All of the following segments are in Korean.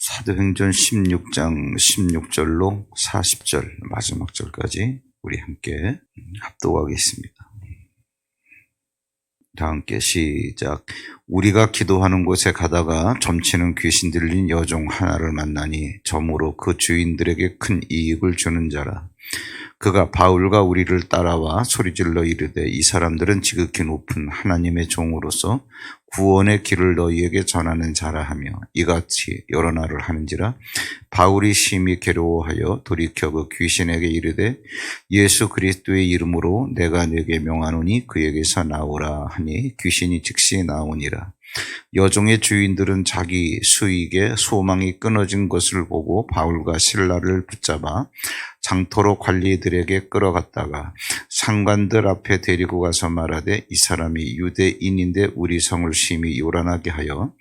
사도행전 16장 16절로 40절 마지막 절까지 우리 함께 합독하겠습니다. 다 함께 시작. 우리가 기도하는 곳에 가다가 점치는 귀신 들린 여종 하나를 만나니 점으로 그 주인들에게 큰 이익을 주는 자라. 그가 바울과 우리를 따라와 소리질러 이르되 이 사람들은 지극히 높은 하나님의 종으로서 구원의 길을 너희에게 전하는 자라 하며 이같이 여러 날을 하는지라 바울이 심히 괴로워하여 돌이켜 그 귀신에게 이르되 예수 그리스도의 이름으로 내가 네게 명하노니 그에게서 나오라 하니 귀신이 즉시 나오니라. 여종의 주인들은 자기 수익에 소망이 끊어진 것을 보고 바울과 신라를 붙잡아 장터로 관리들에게 끌어갔다가 상관들 앞에 데리고 가서 말하되 이 사람이 유대인인데 우리 성을 심히 요란하게 하여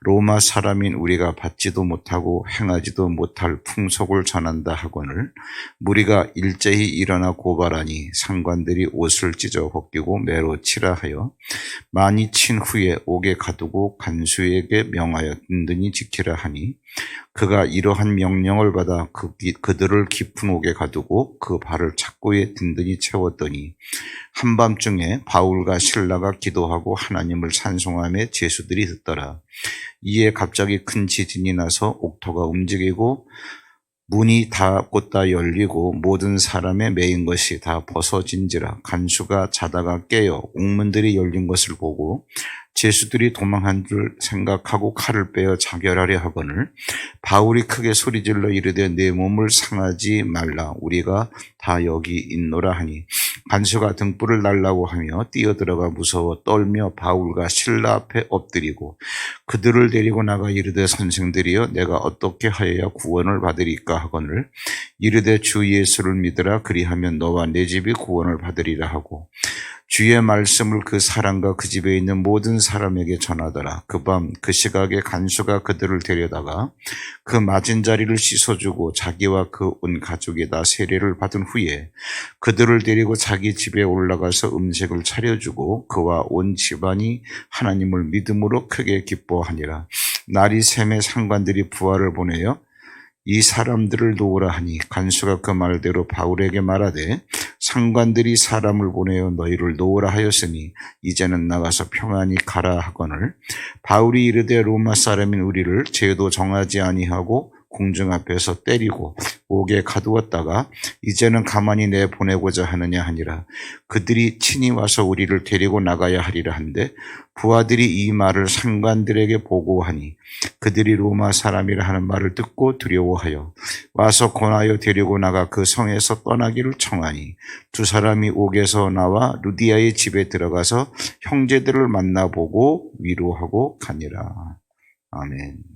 로마 사람인 우리가 받지도 못하고 행하지도 못할 풍속을 전한다 하거늘 무리가 일제히 일어나 고발하니 상관들이 옷을 찢어 벗기고 매로 치라 하여 많이 친 후에 옥에 가두고 간수에게 명하여 든든히 지키라 하니 그가 이러한 명령을 받아 그, 그들을 깊은 옥에 가두고 그 발을 착고에 든든히 채웠더니 한밤중에 바울과 신라가 기도하고 하나님을 찬송하며 제수들이 듣더라. 이에 갑자기 큰 지진이 나서 옥토가 움직이고 문이 다 곧다 열리고 모든 사람의 매인 것이 다 벗어진지라 간수가 자다가 깨어 옥문들이 열린 것을 보고 제수들이 도망한 줄 생각하고 칼을 빼어 자결하려 하거늘 바울이 크게 소리질러 이르되 내 몸을 상하지 말라. 우리가 다 여기 있노라 하니 간수가 등불을 날라고 하며 뛰어들어가 무서워 떨며 바울과 신라 앞에 엎드리고 그들을 데리고 나가 이르되 선생들이여 내가 어떻게 하여야 구원을 받으리까 하거늘 이르되 주 예수를 믿으라. 그리하면 너와 내 집이 구원을 받으리라 하고 주의 말씀을 그 사람과 그 집에 있는 모든 사람에게 전하더라. 그 밤 그 시각에 간수가 그들을 데려다가 그 맞은 자리를 씻어주고 자기와 그 온 가족에다 세례를 받은 후에 그들을 데리고 자기 집에 올라가서 음식을 차려주고 그와 온 집안이 하나님을 믿음으로 크게 기뻐하니라. 날이 샘의 상관들이 부하를 보내어 이 사람들을 놓으라 하니 간수가 그 말대로 바울에게 말하되 상관들이 사람을 보내어 너희를 놓으라 하였으니 이제는 나가서 평안히 가라 하거늘. 바울이 이르되 로마 사람인 우리를 죄도 정하지 아니하고 공중 앞에서 때리고 옥에 가두었다가 이제는 가만히 내 보내고자 하느냐 하니라 그들이 친히 와서 우리를 데리고 나가야 하리라 한데 부하들이 이 말을 상관들에게 보고하니 그들이 로마 사람이라 하는 말을 듣고 두려워하여 와서 권하여 데리고 나가 그 성에서 떠나기를 청하니 두 사람이 옥에서 나와 루디아의 집에 들어가서 형제들을 만나보고 위로하고 가니라 아멘.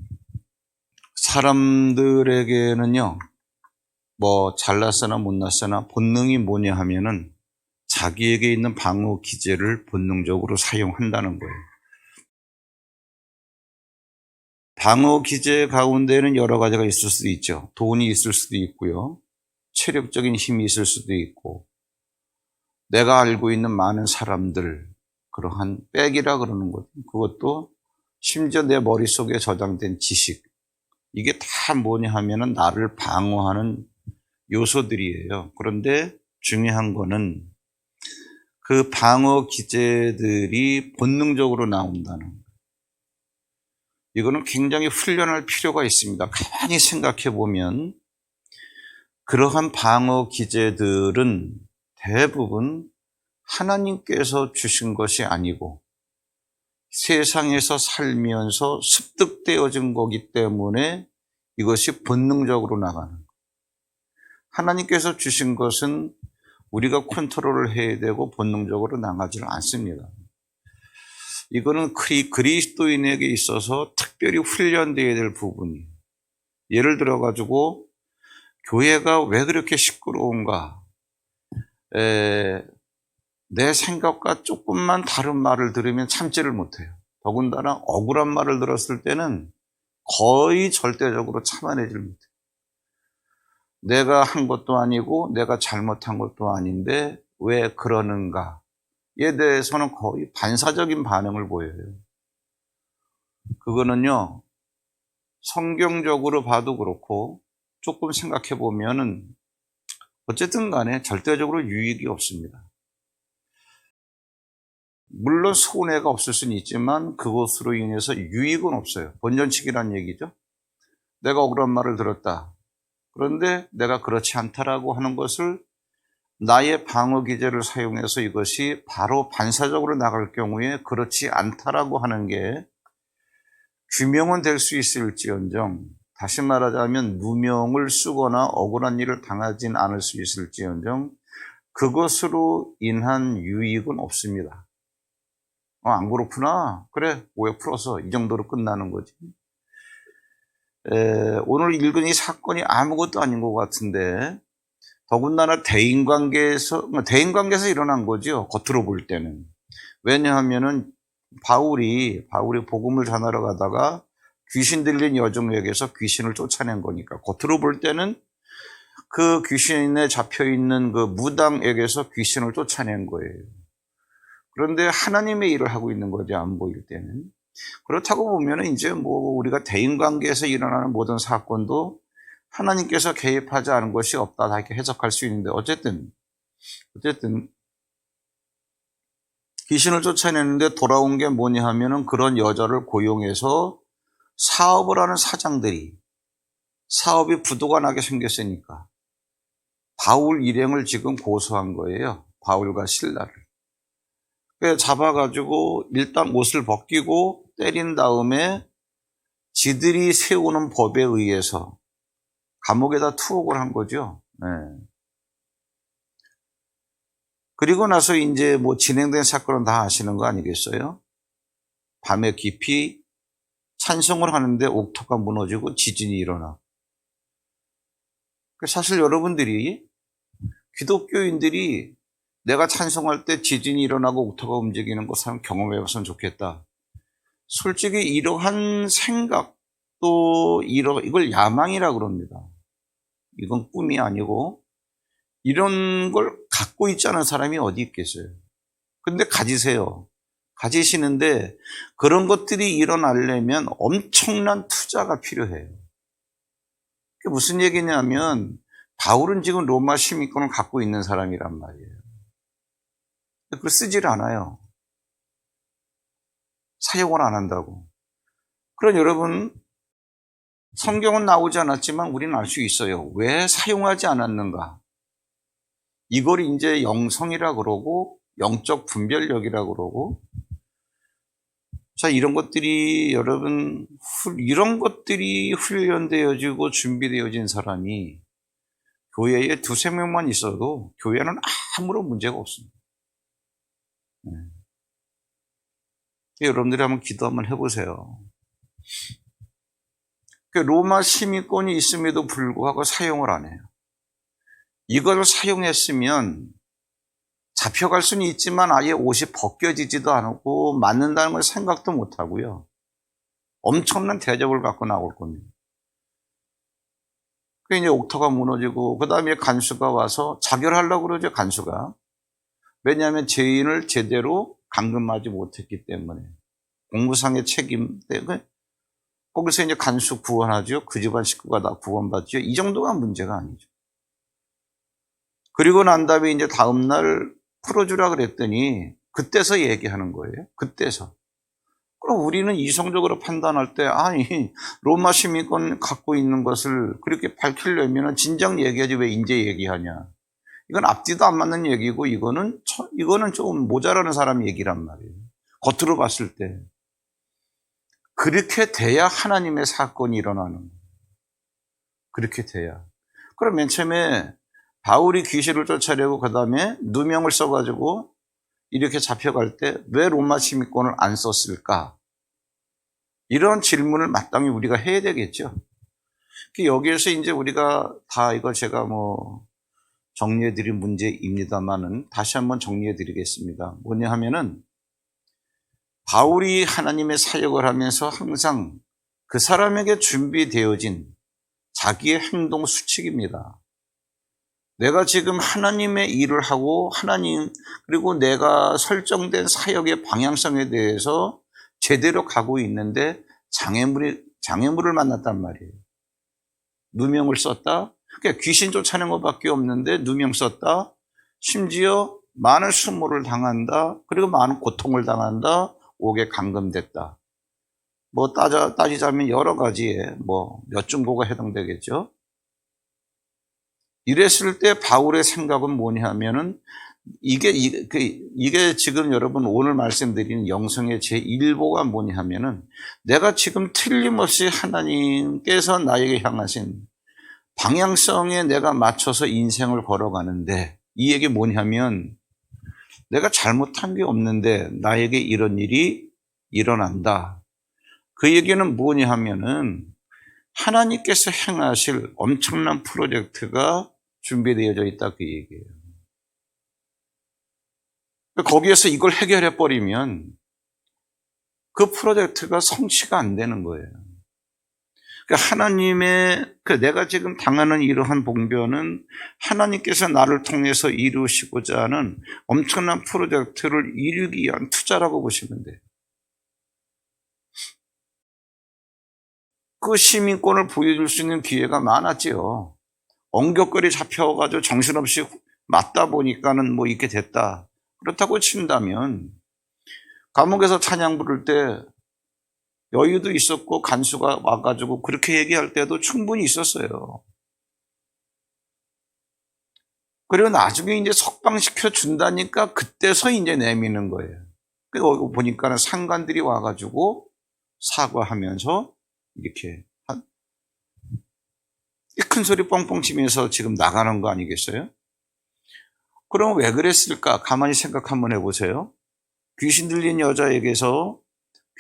사람들에게는요, 뭐, 잘났으나 못났으나 본능이 뭐냐 하면은 자기에게 있는 방어 기제를 본능적으로 사용한다는 거예요. 방어 기제 가운데는 여러 가지가 있을 수도 있죠. 돈이 있을 수도 있고요. 체력적인 힘이 있을 수도 있고, 내가 알고 있는 많은 사람들, 그러한 백이라 그러는 것. 그것도 심지어 내 머릿속에 저장된 지식. 이게 다 뭐냐 하면은 나를 방어하는 요소들이에요. 그런데 중요한 거는 그 방어 기제들이 본능적으로 나온다는 거예요. 이거는 굉장히 훈련할 필요가 있습니다. 가만히 생각해 보면 그러한 방어 기제들은 대부분 하나님께서 주신 것이 아니고 세상에서 살면서 습득되어진 거기 때문에 이것이 본능적으로 나가는. 하나님께서 주신 것은 우리가 컨트롤을 해야 되고 본능적으로 나가지를 않습니다. 이거는 그리- 그리스도인에게 있어서 특별히 훈련되어야 될 부분이에요. 예를 들어가지고 교회가 왜 그렇게 시끄러운가? 에, 내 생각과 조금만 다른 말을 들으면 참지를 못해요. 더군다나 억울한 말을 들었을 때는 거의 절대적으로 참아내질 못해요. 내가 한 것도 아니고 내가 잘못한 것도 아닌데 왜 그러는가에 대해서는 거의 반사적인 반응을 보여요. 그거는요, 성경적으로 봐도 그렇고 조금 생각해 보면은 어쨌든 간에 절대적으로 유익이 없습니다. 물론 손해가 없을 수는 있지만 그것으로 인해서 유익은 없어요. 본전치기란 얘기죠. 내가 억울한 말을 들었다. 그런데 내가 그렇지 않다라고 하는 것을 나의 방어 기제를 사용해서 이것이 바로 반사적으로 나갈 경우에 그렇지 않다라고 하는 게 규명은 될 수 있을지언정 다시 말하자면 누명을 쓰거나 억울한 일을 당하진 않을 수 있을지언정 그것으로 인한 유익은 없습니다. 어, 안 그렇구나. 그래, 오해 풀어서 이 정도로 끝나는 거지. 에, 오늘 읽은 이 사건이 아무것도 아닌 것 같은데, 더군다나 대인관계에서, 대인관계에서 일어난 거죠. 겉으로 볼 때는. 왜냐하면은, 바울이, 바울이 복음을 전하러 가다가 귀신 들린 여종에게서 귀신을 쫓아낸 거니까, 겉으로 볼 때는 그 귀신에 잡혀 있는 그 무당에게서 귀신을 쫓아낸 거예요. 그런데 하나님의 일을 하고 있는 거죠, 안 보일 때는. 그렇다고 보면 이제 뭐 우리가 대인 관계에서 일어나는 모든 사건도 하나님께서 개입하지 않은 것이 없다, 다 이렇게 해석할 수 있는데, 어쨌든, 어쨌든, 귀신을 쫓아내는데 돌아온 게 뭐냐 하면은 그런 여자를 고용해서 사업을 하는 사장들이 사업이 부도가 나게 생겼으니까 바울 일행을 지금 고소한 거예요. 바울과 신라를. 잡아가지고 일단 옷을 벗기고 때린 다음에 지들이 세우는 법에 의해서 감옥에다 투옥을 한 거죠. 네. 그리고 나서 이제 뭐 진행된 사건은 다 아시는 거 아니겠어요? 밤에 깊이 찬송을 하는데 옥토가 무너지고 지진이 일어나. 사실 여러분들이 기독교인들이 내가 찬송할 때 지진이 일어나고 옥토가 움직이는 것을 한번 경험해 봤으면 좋겠다. 솔직히 이러한 생각도 이러 이걸 야망이라 그럽니다. 이건 꿈이 아니고 이런 걸 갖고 있지 않은 사람이 어디 있겠어요. 근데 가지세요. 가지시는데 그런 것들이 일어나려면 엄청난 투자가 필요해요. 그게 무슨 얘기냐면 바울은 지금 로마 시민권을 갖고 있는 사람이란 말이에요. 그걸 쓰질 않아요. 사용을 안 한다고. 그럼 여러분, 성경은 나오지 않았지만 우리는 알 수 있어요. 왜 사용하지 않았는가? 이걸 이제 영성이라 그러고, 영적 분별력이라 그러고, 자, 이런 것들이 여러분, 이런 것들이 훈련되어지고 준비되어진 사람이 교회에 두세 명만 있어도 교회는 아무런 문제가 없습니다. 네. 여러분들이 한번 기도 한번 해보세요. 그 로마 시민권이 있음에도 불구하고 사용을 안 해요. 이걸 사용했으면 잡혀갈 수는 있지만 아예 옷이 벗겨지지도 않고 맞는다는 걸 생각도 못 하고요. 엄청난 대접을 받고 나올 겁니다. 그 이제 옥터가 무너지고 그 다음에 간수가 와서 자결하려고 그러죠 간수가. 왜냐하면 죄인을 제대로 감금하지 못했기 때문에 공무상의 책임 때문에 거기서 이제 간수 구원하죠. 그 집안 식구가 다 구원받죠. 이 정도가 문제가 아니죠. 그리고 난 다음에 이제 다음날 풀어주라 그랬더니 그때서 얘기하는 거예요. 그때서. 그럼 우리는 이성적으로 판단할 때 아니 로마 시민권 갖고 있는 것을 그렇게 밝히려면 진작 얘기하지 왜 이제 얘기하냐. 이건 앞뒤도 안 맞는 얘기고 이거는 이거는 좀 모자라는 사람 얘기란 말이에요. 겉으로 봤을 때 그렇게 돼야 하나님의 사건이 일어나는 거예요. 그렇게 돼야. 그럼 맨 처음에 바울이 귀신을 쫓아내고 그 다음에 누명을 써가지고 이렇게 잡혀갈 때 왜 로마 시민권을 안 썼을까? 이런 질문을 마땅히 우리가 해야 되겠죠. 그 여기에서 이제 우리가 다 이거 제가 뭐 정리해 드린 문제입니다만은 다시 한번 정리해 드리겠습니다. 뭐냐 하면은 바울이 하나님의 사역을 하면서 항상 그 사람에게 준비되어진 자기의 행동 수칙입니다. 내가 지금 하나님의 일을 하고 하나님 그리고 내가 설정된 사역의 방향성에 대해서 제대로 가고 있는데 장애물이 장애물을 만났단 말이에요. 누명을 썼다. 그러니까 귀신 쫓아낸 것밖에 없는데 누명 썼다. 심지어 많은 수모를 당한다. 그리고 많은 고통을 당한다. 옥에 감금됐다. 뭐 따져 따지자면 여러 가지에 뭐 몇 중고가 해당되겠죠. 이랬을 때 바울의 생각은 뭐냐면은 이게 이- 그- 이게 지금 여러분 오늘 말씀드리는 영성의 제 1보가 뭐냐면은 내가 지금 틀림없이 하나님께서 나에게 향하신 방향성에 내가 맞춰서 인생을 걸어가는데 이 얘기 뭐냐면 내가 잘못한 게 없는데 나에게 이런 일이 일어난다. 그 얘기는 뭐냐 하면은 하나님께서 행하실 엄청난 프로젝트가 준비되어져 있다 그 얘기예요. 거기에서 이걸 해결해 버리면 그 프로젝트가 성취가 안 되는 거예요. 그러니까 하나님의 그 내가 지금 당하는 이러한 봉변은 하나님께서 나를 통해서 이루시고자 하는 엄청난 프로젝트를 이루기 위한 투자라고 보시면 돼요. 그 시민권을 보여줄 수 있는 기회가 많았지요. 엉격거리 잡혀가지고 정신없이 맞다 보니까는 뭐 이렇게 됐다. 그렇다고 친다면 감옥에서 찬양 부를 때 여유도 있었고 간수가 와가지고 그렇게 얘기할 때도 충분히 있었어요. 그리고 나중에 이제 석방시켜 준다니까 그때서 이제 내미는 거예요. 그 보니까는 상관들이 와가지고 사과하면서 이렇게 한, 큰 소리 뻥뻥 치면서 지금 나가는 거 아니겠어요? 그럼 왜 그랬을까? 가만히 생각 한번 해보세요. 귀신 들린 여자에게서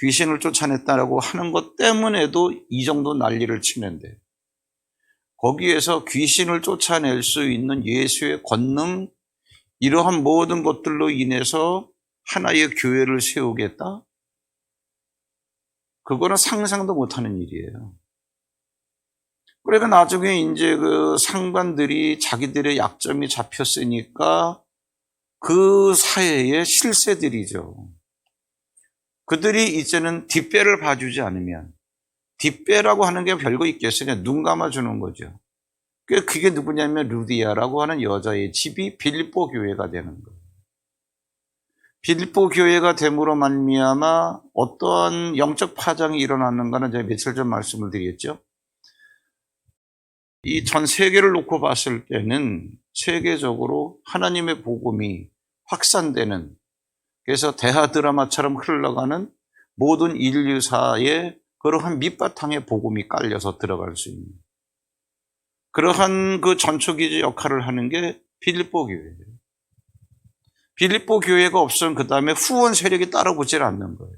귀신을 쫓아냈다라고 하는 것 때문에도 이 정도 난리를 치는데 거기에서 귀신을 쫓아낼 수 있는 예수의 권능 이러한 모든 것들로 인해서 하나의 교회를 세우겠다? 그거는 상상도 못하는 일이에요. 그러니까 나중에 이제 그 상관들이 자기들의 약점이 잡혔으니까 그 사회의 실세들이죠. 그들이 이제는 뒷배를 봐주지 않으면 뒷배라고 하는 게 별거 있겠어요. 눈 감아주는 거죠. 그- 그게 누구냐면 루디아라고 하는 여자의 집이 빌립보 교회가 되는 거예요. 빌립보 교회가 됨으로 말미암아 어떠한 영적 파장이 일어났는가는 제가 며칠 전 말씀을 드렸죠. 이 전 세계를 놓고 봤을 때는 세계적으로 하나님의 복음이 확산되는 그래서 대하 드라마처럼 흘러가는 모든 인류사에 그러한 밑바탕에 복음이 깔려서 들어갈 수 있는 그러한 그 전초기지 역할을 하는 게 빌립보 교회예요. 빌립보 교회가 없으면 그 다음에 후원 세력이 따라붙질 않는 거예요.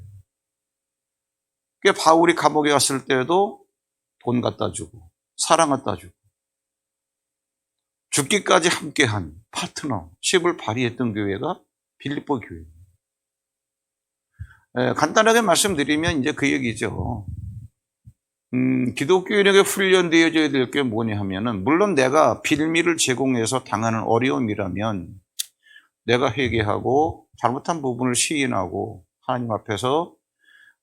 그 바울이 감옥에 갔을 때도 돈 갖다 주고 사랑 갖다 주고 죽기까지 함께한 파트너 십을 발휘했던 교회가 빌립보 교회예요. 에, 간단하게 말씀드리면 이제 그 얘기죠. 음, 기독교인에게 훈련되어져야 될 게 뭐냐 하면은, 물론 내가 빌미를 제공해서 당하는 어려움이라면, 내가 회개하고, 잘못한 부분을 시인하고, 하나님 앞에서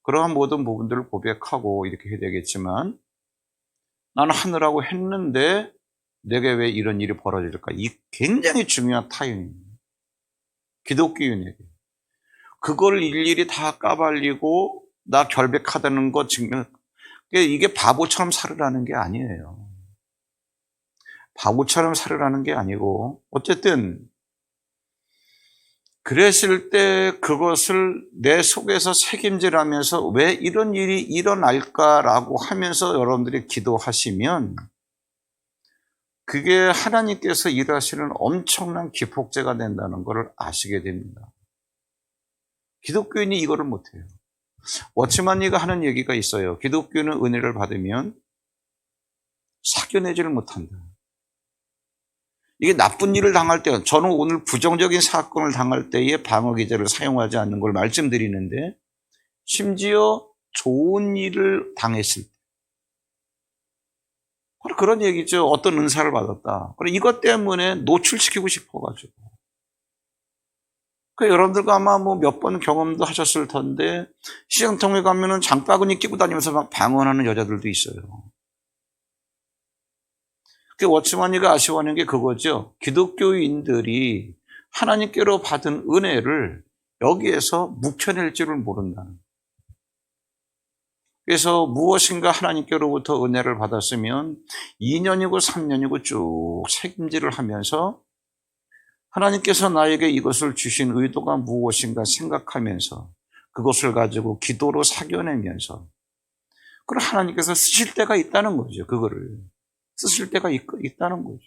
그러한 모든 부분들을 고백하고, 이렇게 해야 되겠지만, 나는 하느라고 했는데, 내게 왜 이런 일이 벌어질까? 이 굉장히 중요한 타임입니다. 기독교인에게. 그걸 일일이 다 까발리고, 나 결백하다는 거 증명, 이게 바보처럼 살으라는 게 아니에요. 바보처럼 살으라는 게 아니고, 어쨌든, 그랬을 때 그것을 내 속에서 책임질하면서 왜 이런 일이 일어날까라고 하면서 여러분들이 기도하시면 그게 하나님께서 일하시는 엄청난 기폭제가 된다는 것을 아시게 됩니다. 기독교인이 이거를 못해요. 워치만니가 하는 얘기가 있어요. 기독교는 은혜를 받으면 사견내지를 못한다. 이게 나쁜 일을 당할 때, 저는 오늘 부정적인 사건을 당할 때에 방어 기제를 사용하지 않는 걸 말씀드리는데, 심지어 좋은 일을 당했을 때. 바로 그런 얘기죠. 어떤 은사를 받았다. 그래, 이것 때문에 노출시키고 싶어가지고. 그 여러분들과 아마 뭐 몇 번 경험도 하셨을 텐데, 시장통에 가면은 장바구니 끼고 다니면서 막 방언하는 여자들도 있어요. 그 워치만이가 아쉬워하는 게 그거죠. 기독교인들이 하나님께로 받은 은혜를 여기에서 묵혀낼 줄을 모른다는. 그래서 무엇인가 하나님께로부터 은혜를 받았으면 2년이고 3년이고 쭉 책임질을 하면서 하나님께서 나에게 이것을 주신 의도가 무엇인가 생각하면서 그것을 가지고 기도로 사겨내면서 그걸 하나님께서 쓰실 때가 있다는 거죠. 그거를. 쓰실 때가 있, 있다는 거죠.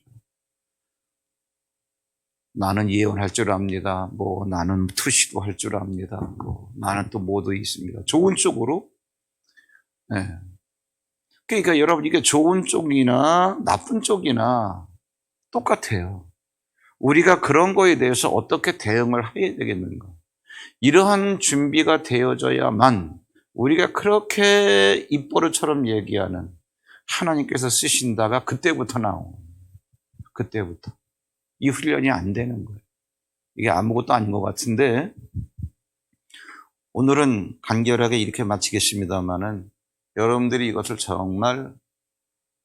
나는 예언할 줄 압니다. 뭐 나는 투시도 할 줄 압니다. 뭐 나는 또 뭐도 있습니다. 좋은 쪽으로. 네. 그러니까 여러분 이게 좋은 쪽이나 나쁜 쪽이나 똑같아요. 우리가 그런 거에 대해서 어떻게 대응을 해야 되겠는가? 이러한 준비가 되어져야만 우리가 그렇게 입버릇처럼 얘기하는 하나님께서 쓰신다가 그때부터 나오고 그때부터 이 훈련이 안 되는 거예요. 이게 아무것도 아닌 것 같은데 오늘은 간결하게 이렇게 마치겠습니다만은 여러분들이 이것을 정말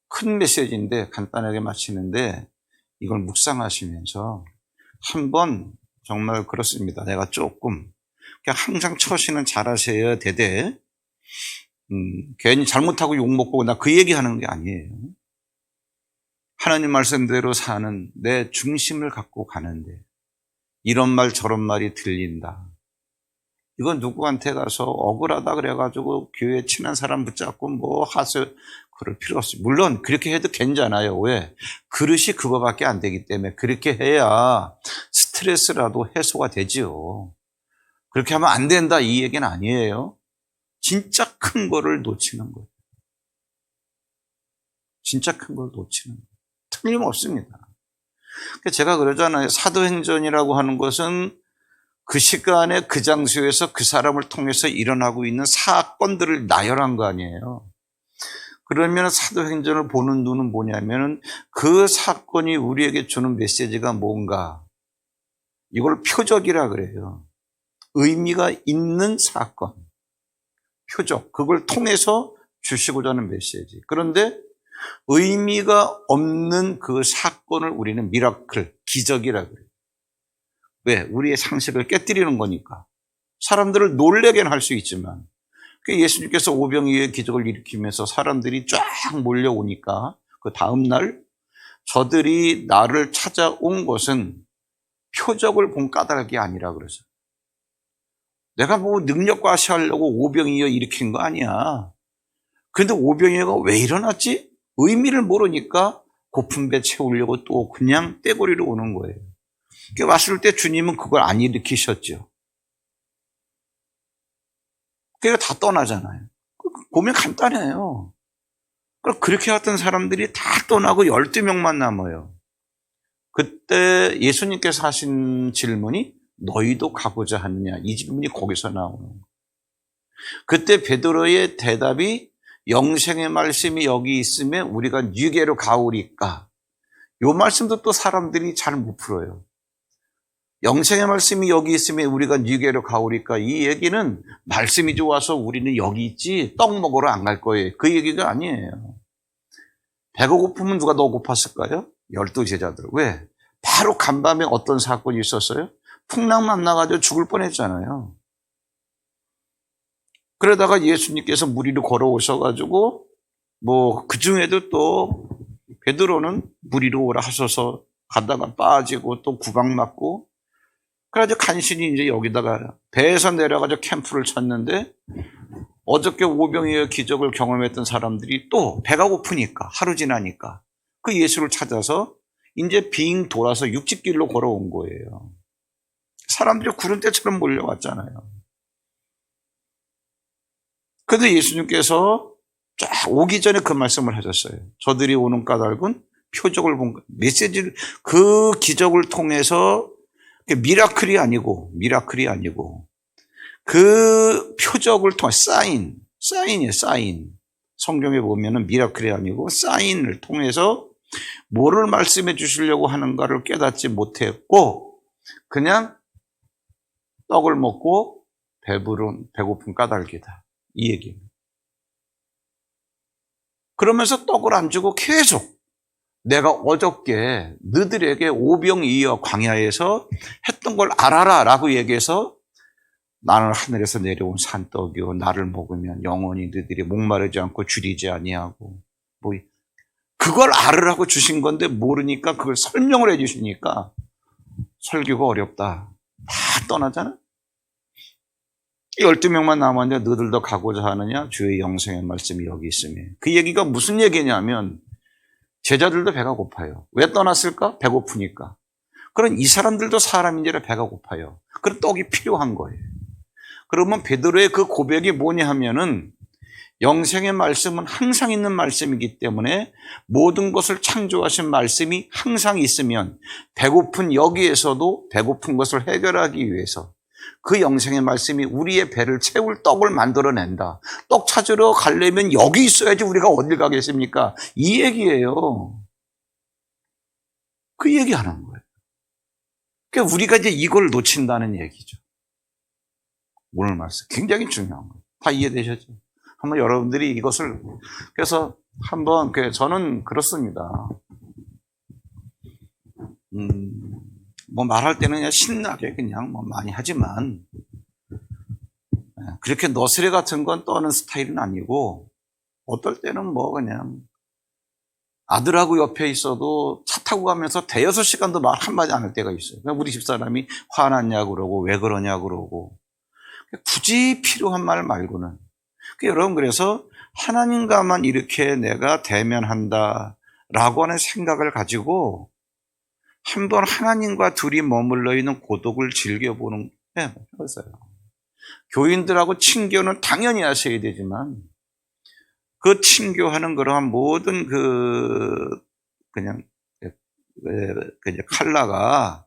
큰 메시지인데 간단하게 마치는데 이걸 묵상하시면서 한번 정말 그렇습니다. 내가 조금 항상 처신은 잘하셔야 되되 음, 괜히 잘못하고 욕먹고 나 그 얘기하는 게 아니에요. 하나님 말씀대로 사는 내 중심을 갖고 가는데 이런 말 저런 말이 들린다. 이건 누구한테 가서 억울하다 그래가지고 교회 친한 사람 붙잡고 뭐 하세요. 그럴 필요 없어요. 물론 그렇게 해도 괜찮아요. 왜? 그릇이 그거밖에 안 되기 때문에 그렇게 해야 스트레스라도 해소가 되지요. 그렇게 하면 안 된다 이 얘기는 아니에요. 진짜 큰 거를 놓치는 거예요. 진짜 큰 걸 놓치는 거예요. 틀림없습니다. 제가 그러잖아요. 사도행전이라고 하는 것은 그 시간에 그 장소에서 그 사람을 통해서 일어나고 있는 사건들을 나열한 거 아니에요. 그러면 사도행전을 보는 눈은 뭐냐면은 그 사건이 우리에게 주는 메시지가 뭔가 이걸 표적이라 그래요. 의미가 있는 사건. 표적. 그걸 통해서 주시고자 하는 메시지. 그런데 의미가 없는 그 사건을 우리는 미라클, 기적이라 그래요. 왜? 우리의 상식을 깨뜨리는 거니까. 사람들을 놀래게는 할 수 있지만, 그 예수님께서 오병이의 기적을 일으키면서 사람들이 쫙 몰려오니까 그 다음날 저들이 나를 찾아온 것은 표적을 본 까닭이 아니라 그러죠. 내가 뭐 능력 과시하려고 오병이어 일으킨 거 아니야. 근데 오병이어가 왜 일어났지? 의미를 모르니까 고픈 배 채우려고 또 그냥 떼고리로 오는 거예요. 왔을 때 주님은 그걸 안 일으키셨죠. 그러니까 다 떠나잖아요. 보면 간단해요. 그렇게 왔던 사람들이 다 떠나고 12명만 남아요. 그때 예수님께서 하신 질문이 너희도 가고자 하느냐? 이 질문이 거기서 나오는 거예요. 그때 베드로의 대답이 영생의 말씀이 여기 있으면 우리가 유계로 가오리까? 요 말씀도 또 사람들이 잘 못 풀어요. 영생의 말씀이 여기 있으면 우리가 유계로 가오리까? 이 얘기는 말씀이 좋아서 우리는 여기 있지 떡 먹으러 안 갈 거예요. 그 얘기가 아니에요. 배가 고프면 누가 더 고팠을까요? 열두 제자들. 왜? 바로 간밤에 어떤 사건이 있었어요? 풍랑 만나가지고 죽을 뻔했잖아요. 그러다가 예수님께서 무리로 걸어오셔가지고 뭐 그 중에도 또 베드로는 무리로 오라 하셔서 가다가 빠지고 또 구박 맞고 그래가지고 간신히 이제 여기다가 배에서 내려가지고 캠프를 쳤는데 어저께 오병이의 기적을 경험했던 사람들이 또 배가 고프니까 하루 지나니까 그 예수를 찾아서 이제 빙 돌아서 육지길로 걸어온 거예요. 사람들이 구름대처럼 몰려왔잖아요. 그런데 예수님께서 쫙 오기 전에 그 말씀을 하셨어요. 저들이 오는 까닭은 표적을 본, 거- 메시지를, 그 기적을 통해서 미라클이 아니고, 미라클이 아니고, 그 표적을 통해 사인, 사인이에요, 사인. 성경에 보면은 미라클이 아니고 사인을 통해서 뭐를 말씀해 주시려고 하는가를 깨닫지 못했고, 그냥 떡을 먹고 배부른, 배고픈 까닭이다. 이 얘기입니다. 그러면서 떡을 안 주고 계속 내가 어저께 너들에게 오병이어 광야에서 했던 걸 알아라 라고 얘기해서 나는 하늘에서 내려온 산떡이요. 나를 먹으면 영원히 너희들이 목마르지 않고 줄이지 아니하고. 뭐 그걸 알으라고 주신 건데 모르니까 그걸 설명을 해 주시니까 설교가 어렵다. 다 떠나잖아. 12명만 남았는데 너들도 가고자 하느냐? 주의 영생의 말씀이 여기 있으며 그 얘기가 무슨 얘기냐면 제자들도 배가 고파요. 왜 떠났을까? 배고프니까. 그런 이 사람들도 사람인지라 배가 고파요. 그런 떡이 필요한 거예요. 그러면 베드로의 그 고백이 뭐냐 하면은 영생의 말씀은 항상 있는 말씀이기 때문에 모든 것을 창조하신 말씀이 항상 있으면 배고픈 여기에서도 배고픈 것을 해결하기 위해서 그 영생의 말씀이 우리의 배를 채울 떡을 만들어낸다. 떡 찾으러 가려면 여기 있어야지 우리가 어딜 가겠습니까? 이 얘기예요. 그 얘기 하는 거예요. 그러니까 우리가 이제 이걸 놓친다는 얘기죠. 오늘 말씀 굉장히 중요한 거예요. 다 이해되셨죠? 한번 여러분들이 이것을 그래서 한번 그 저는 그렇습니다. 음, 뭐 말할 때는 그냥 신나게 그냥 뭐 많이 하지만 예, 그렇게 너스레 같은 건 떠는 스타일은 아니고 어떨 때는 뭐 그냥 아들하고 옆에 있어도 차 타고 가면서 대여섯 시간도 말 한마디 안 할 때가 있어요. 우리 집사람이 화났냐 그러고 왜 그러냐 그러고 굳이 필요한 말 말고는 그 여러분 그래서 하나님과만 이렇게 내가 대면한다라고 하는 생각을 가지고 한 번 하나님과 둘이 머물러 있는 고독을 즐겨보는 네, 그랬어요. 교인들하고 친교는 당연히 하셔야 되지만 그 친교하는 그러한 모든 그 그냥 그냥 칼라가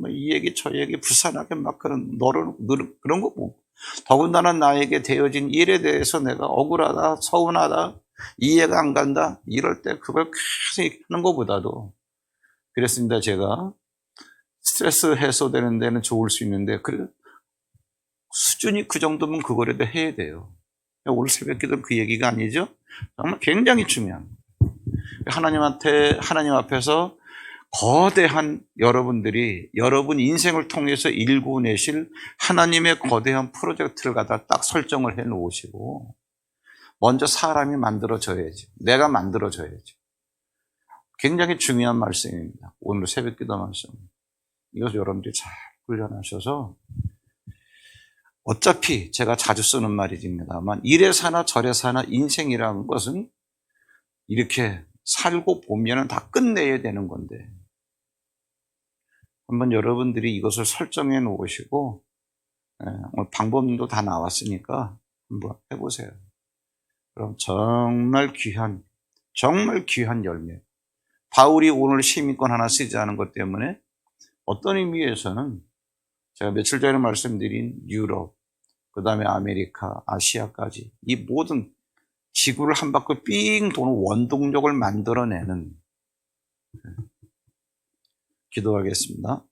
뭐이 얘기 저 얘기 부산하게 막 그런 너를 그런 거 보고 더군다나 나에게 되어진 일에 대해서 내가 억울하다 서운하다 이해가 안 간다? 이럴 때 그걸 계속 하는 것보다도 그랬습니다 제가. 스트레스 해소되는 데는 좋을 수 있는데 그 수준이 그 정도면 그거라도 해야 돼요. 오늘 새벽 기도는 그 얘기가 아니죠? 정말 굉장히 중요한. 하나님한테 하나님 앞에서 거대한 여러분들이 여러분 인생을 통해서 일구내실 하나님의 거대한 프로젝트를 갖다 딱 설정을 해 놓으시고 먼저 사람이 만들어져야지. 내가 만들어져야지. 굉장히 중요한 말씀입니다. 오늘 새벽 기도 말씀. 이것을 여러분들이 잘 훈련하셔서 어차피 제가 자주 쓰는 말이집니다만 이래 사나 저래 사나 인생이라는 것은 이렇게 살고 보면 다 끝내야 되는 건데 한번 여러분들이 이것을 설정해 놓으시고 오늘 방법도 다 나왔으니까 한번 해보세요. 그럼 정말 귀한 정말 귀한 열매. 바울이 오늘 시민권 하나 쓰지 않은 것 때문에 어떤 의미에서는 제가 며칠 전에 말씀드린 유럽, 그 다음에 아메리카, 아시아까지 이 모든 지구를 한 바퀴 삥 도는 원동력을 만들어내는 기도하겠습니다.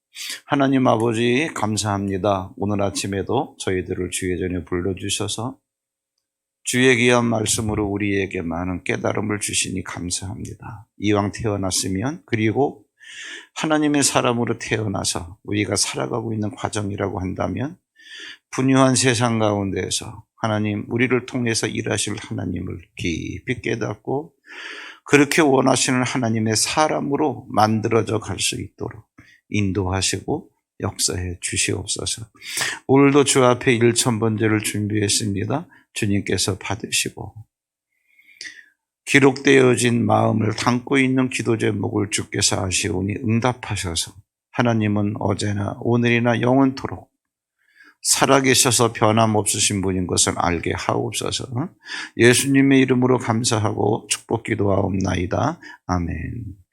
하나님 아버지 감사합니다. 오늘 아침에도 저희들을 주의 전에 불러주셔서 주의 귀한 말씀으로 우리에게 많은 깨달음을 주시니 감사합니다. 이왕 태어났으면 그리고 하나님의 사람으로 태어나서 우리가 살아가고 있는 과정이라고 한다면 분유한 세상 가운데에서 하나님 우리를 통해서 일하실 하나님을 깊이 깨닫고 그렇게 원하시는 하나님의 사람으로 만들어져 갈 수 있도록 인도하시고 역사해 주시옵소서. 오늘도 주 앞에 1천번제를 준비했습니다. 주님께서 받으시고 기록되어진 마음을 담고 있는 기도 제목을 주께서 아시오니 응답하셔서 하나님은 어제나 오늘이나 영원토록 살아계셔서 변함없으신 분인 것을 알게 하옵소서. 예수님의 이름으로 감사하고 축복 기도하옵나이다. 아멘.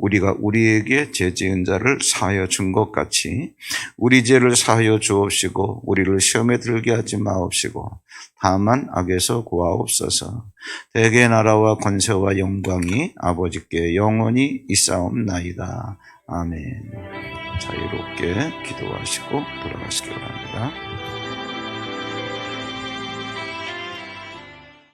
우리가 우리에게 죄 지은 자를 사하여 준 것 같이 우리 죄를 사하여 주옵시고 우리를 시험에 들게 하지 마옵시고 다만 악에서 구하옵소서. 대개 나라와 권세와 영광이 아버지께 영원히 있사옵나이다. 아멘. 자유롭게 기도하시고 돌아가시기 바랍니다.